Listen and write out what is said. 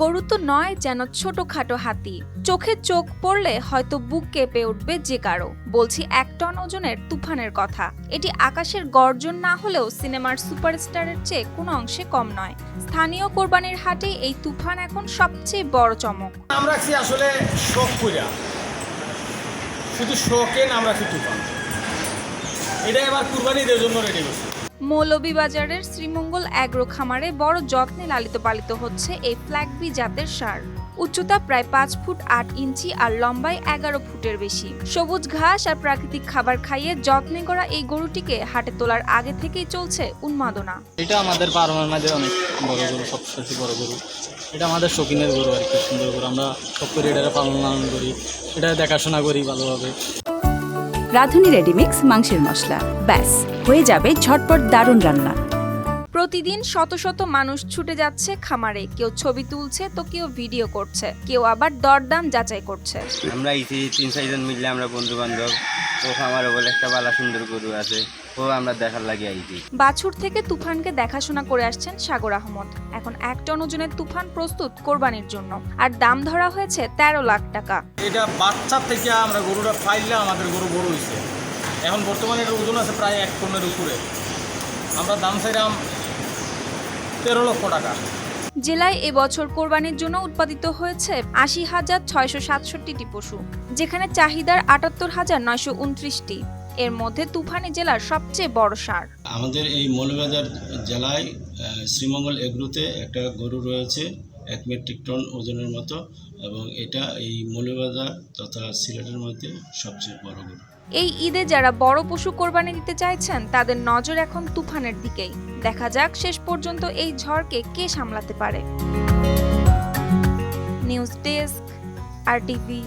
গরু তো নয় যেন ছোটখাটো হাতি। চোখে চোখ পড়লে হয়তো বুক কেঁপে উঠবে যে কারও, বলছি এক টন ওজনের তুফানের কথা। এটি আকাশের গর্জন না হলেও সিনেমার সুপারস্টারের চেয়ে কোনো অংশে কম নয়। স্থানীয় কোরবানির হাটে এই তুফান এখন সবচেয়ে বড় চমক। নাম রাখছি আসলে শখ কইরা শুধু শখে নাম রাখছি তুফান। এটা এবার কুরবানিদের জন্য রেডি করছি। মৌলভীবাজারের শ্রীমঙ্গল অ্যাগ্রো খামারে বড় যত্নে লালিত পালিত হচ্ছে এই ফ্ল্যাগবি জাতের সার। উচ্চতা প্রায় পাঁচ ফুট আট ইঞ্চি আর লম্বায় এগারো ফুটের বেশি। সবুজ ঘাস আর প্রাকৃতিক খাবার খাইয়ে যত্নে করা এই গরুটিকে হাটে তোলার আগে থেকেই চলছে উন্মাদনা। এটা আমাদের পারমার মাঝে অনেক বড় গরু, সবচেয়ে বড় গরু। এটা আমাদের শৌখিনের গরু আর কি, সুন্দর গরু। আমরা সব করে এটা পালন লালন করি এটা দেখাশোনা করি ভালোভাবে। রাঁধুনি রেডিমিক্স মাংসের মশলা। ব্যাস হয়ে যাবে ঝটপট দারুণ রান্না। প্রতিদিন শত শত মানুষ ছুটে যাচ্ছে খামারে। কেউ ছবি তুলছে তো কেউ ভিডিও করছে। কেউ আবার দরদাম যাচাই করছে। আমরা ইসি তিন চারজন মিললে আমরা বন্ধু বান্ধব ও আমার বলে একটা বালা সুন্দর গরু আছে। ও আমরা দেখার লাগে আইছি। বাছুর থেকে তুফানকে দেখাশোনা করে আসছেন সাগর আহমদ। এখন এক টন ওজনের তুফান প্রস্তুত কোরবানির জন্য। আর দাম ধরা হয়েছে তেরো লাখ টাকা। এটা বাচ্চা থেকে আমরা গরুটা পাইলে আমাদের গরু বড় হয়েছে এখন বর্তমানে এর ওজন আছে প্রায় এক টনের উপরে। আমরা দাম চাইলাম তেরো লক্ষ টাকা। জেলায় এবছর কোরবানির জন্য উৎপাদিত হয়েছে আশি হাজার ছয়শো সাতষট্টিটি পশু যেখানে চাহিদার আটাত্তর হাজার নয়শো উনত্রিশটি। এর মধ্যে তুফানি জেলার সবচেয়ে বড় সার। আমাদের এই মৌলবাজার জেলায় শ্রীমঙ্গল এগ্রোতে একটা গরু রয়েছে এক মেট্রিক টন ওজনের মতো এবং এটা এই মৌলবাজার তথা সিলেটের মধ্যে সবচেয়ে বড় গরু। এই ঈদে যারা বড় পশু কোরবানি দিতে চাইছেন তাদের নজর এখন তুফানের দিকেই। দেখা যাক শেষ পর্যন্ত এই ঝড়কে কে সামলাতে পারে। News desk R TV.